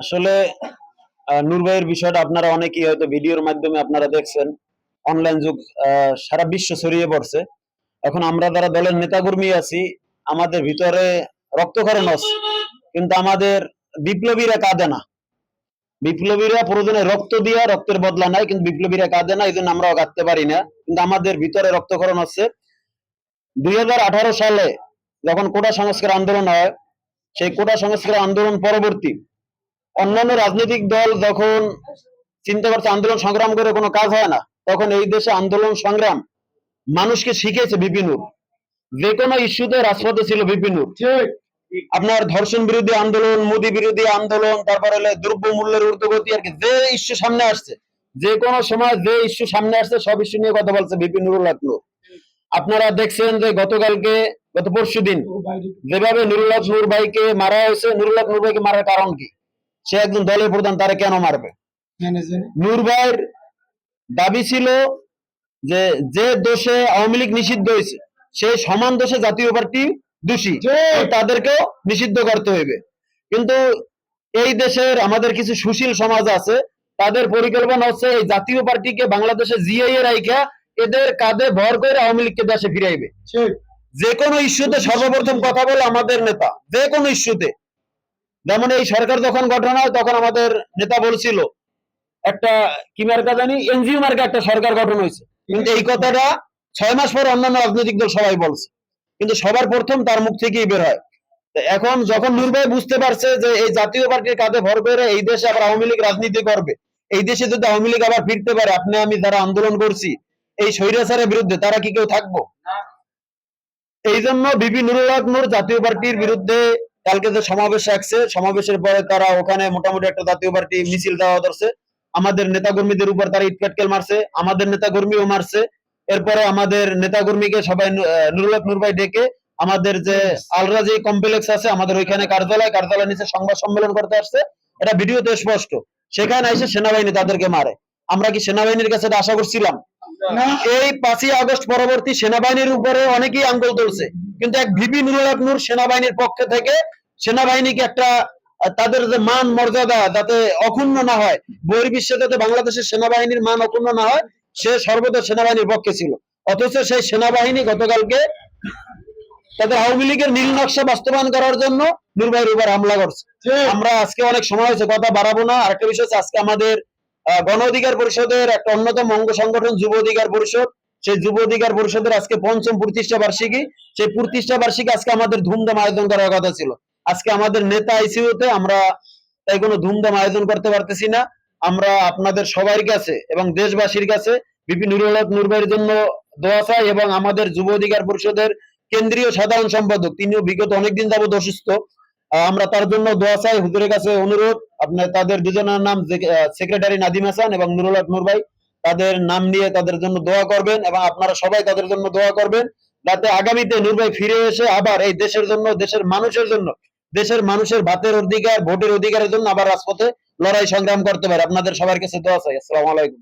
আসলে আহ, নূর ভাইয়ের বিষয়টা আপনারা অনেকেই হয়তো ভিডিওর মাধ্যমে আপনারা দেখছেন। অনলাইন যুগ সারা বিশ্ব ছড়িয়ে পড়ছে। এখন আমরা যারা দলের নেতাকর্মী আছি আমাদের ভিতরে রক্তক্ষরণ আছে। কিন্তু আমাদের বিপ্লবীরা কাঁদে না। বিপ্লবীরা প্রয়োজনে রক্ত দিয়া রক্তের বদলা নাই কিন্তু বিপ্লবীরা কাঁদে না এই জন্য আমরাও কাঁদতে পারি না। কিন্তু আমাদের ভিতরে রক্তক্ষরণ আছে। দুই হাজার আঠারো সালে যখন কোটা সংস্কার আন্দোলন হয় সেই কোটা সংস্কার আন্দোলন পরবর্তী অন্যান্য রাজনৈতিক দল যখন চিন্তা করছে আন্দোলন সংগ্রাম করে কোনো কাজ হয় না তখন এই দেশে আন্দোলন সংগ্রাম মানুষকে শিখেছে বিপিনুর। যে কোনো ইস্যুতে রাজপথে ছিল বিপিনুর। আপনার ধর্ষণ বিরোধী আন্দোলন মোদি বিরোধী আন্দোলন তারপর হলে দ্রব্য মূল্যের ঊর্ধ্বগতি আর কি যে ইস্যু সামনে আসছে যে কোনো সময় যে ইস্যু সামনে আসছে সব ইস্যু নিয়ে কথা বলছে বিপিন নুরুল হক নূর। আপনারা দেখছেন যে গতকালকে গত পরশু দিন। যেভাবে নুরুল হক নূর ভাইকে মারা হয়েছে নুরুল হক নূর ভাইকে মারার কারণ কি? সে একজন দলের প্রধান তারা কেন মারবে? নূর ভাইয়ের দাবি ছিল যে যে দোষে আওয়ামী লীগ নিষিদ্ধ হয়েছে সেই সমান দোষে জাতীয় পার্টি দোষী। তাদেরকেও নিষিদ্ধ করতে হইবে। কিন্তু এই দেশের আমাদের কিছু সুশীল সমাজ আছে তাদের পরিকল্পনা হচ্ছে এই জাতীয় পার্টিকে বাংলাদেশে জিআই এর রাইখা এদের কাঁধে ভর করে আওয়ামী লীগকে দেশে ফিরাইবে। যে কোনো ইস্যুতে সর্বপ্রথম কথা বলে আমাদের নেতা যে কোনো ইস্যুতে। যেমন এই সরকার যখন গঠন হয়, তখন আমাদের নেতা বলছিল, একটা কি মার্কা জানি? এনজিও মার্কা একটা সরকার গঠন হয়েছে। কিন্তু এই কথাটা ছয় মাস পর অন্যান্য রাজনৈতিক দল সবাই বলছে। কিন্তু সবার প্রথম তার মুখ থেকেই বের হয়। এখন যখন নূর বুঝতে পারছে যে এই জাতীয় পার্টির কাঁধে ভর করে এই দেশে আবার আওয়ামী লীগ রাজনীতি করবে, এই দেশে যদি আওয়ামী লীগ আবার ফিরতে পারে, আপনি আমি যারা আন্দোলন করছি, এই স্বৈরাচারের বিরুদ্ধে তারা কি কেউ থাকব? এই জন্য বিপি নুরুল হক জাতীয় পার্টির বিরুদ্ধে কালকে যে সমাবেশ রাখছে, সমাবেশের পরে তারা ওখানে মোটামুটি একটা জাতীয় পার্টি মিছিল দেওয়া ধরছে। আমাদের নেতাকর্মীদের উপর তারা ইটপাটকেল মারছে, আমাদের নেতাকর্মীও মারছে। এরপরে আমাদের নেতাকর্মীকে সবাই নুরুল হক ভাই ডেকে আমাদের যে আলরাজি কমপ্লেক্স আছে, আমাদের ওইখানে কার্যালয় কার্যালয় নিচে সংবাদ সম্মেলন করতে আসছে। এটা ভিডিওতে স্পষ্ট। সেখানে এসে সেনাবাহিনী তাদেরকে মারে। আমরা কি সেনাবাহিনীর কাছে আশা করছিলাম? এই পাঁচই আগস্ট পরবর্তী সেনাবাহিনীর উপরে অনেকেই আঙ্গুল তুলছে। কিন্তু এক ভিপি নুরুল নূর সেনাবাহিনীর পক্ষে থেকে সেনাবাহিনীকে একটা তাদের যে মান মর্যাদা যাতে অক্ষুণ্ণ না হয় বহির্বিশ্বে যাতে বাংলাদেশের সেনাবাহিনীর মান অক্ষুণ্ণ না হয় সে সর্বদা সেনাবাহিনীর পক্ষে ছিল। অথচ সেই সেনাবাহিনী গতকালকে তাদের আওয়ামী লীগের নীল নকশা বাস্তবায়ন করার জন্য নূরবাইয়ের উপর হামলা করছে। আমরা আজকে অনেক সময় হয়েছে কথা বাড়াবো না। আরেকটা বিষয় আজকে আমাদের গণ অধিকার পরিষদের একটা অন্যতম অঙ্গ সংগঠন যুব অধিকার পরিষদ। সেই যুব অধিকার পরিষদের আজকে পঞ্চম প্রতিষ্ঠা বার্ষিকী। সেই প্রতিষ্ঠা বার্ষিকী আজকে আমাদের ধুমধাম আয়োজন করার কথা ছিল। আজকে আমাদের নেতা আইসিউতে আমরা তাই কোনো ধুমধাম আয়োজন করতে পারতেছি না। আমরা আপনাদের সবার কাছে এবং দেশবাসীর কাছে বিপি নুরুল নুরবাইয়ের জন্য দোয়া চাই এবং আমাদের যুব অধিকার পরিষদের কেন্দ্রীয় সাধারণ সম্পাদক, তিনিও বিগত অনেকদিন যাবত অসুস্থ আমরা তার জন্য দোয়া চাই, হুজুরের কাছে অনুরোধ। আপনার তাদের দুজনের নাম সেক্রেটারি নাদিম হাসান এবং নুরুল নূর ভাই তাদের নাম নিয়ে তাদের জন্য দোয়া করবেন এবং আপনারা সবাই তাদের জন্য দোয়া করবেন, যাতে আগামীতে নূর ভাই ফিরে এসে আবার এই দেশের জন্য, দেশের মানুষের জন্য, দেশের মানুষের ভাতের অধিকার, ভোটের অধিকারের জন্য আবার রাজপথে লড়াই সংগ্রাম করতে পারে। আপনাদের সবার কাছে দোয়া চাই। আসসালামু আলাইকুম।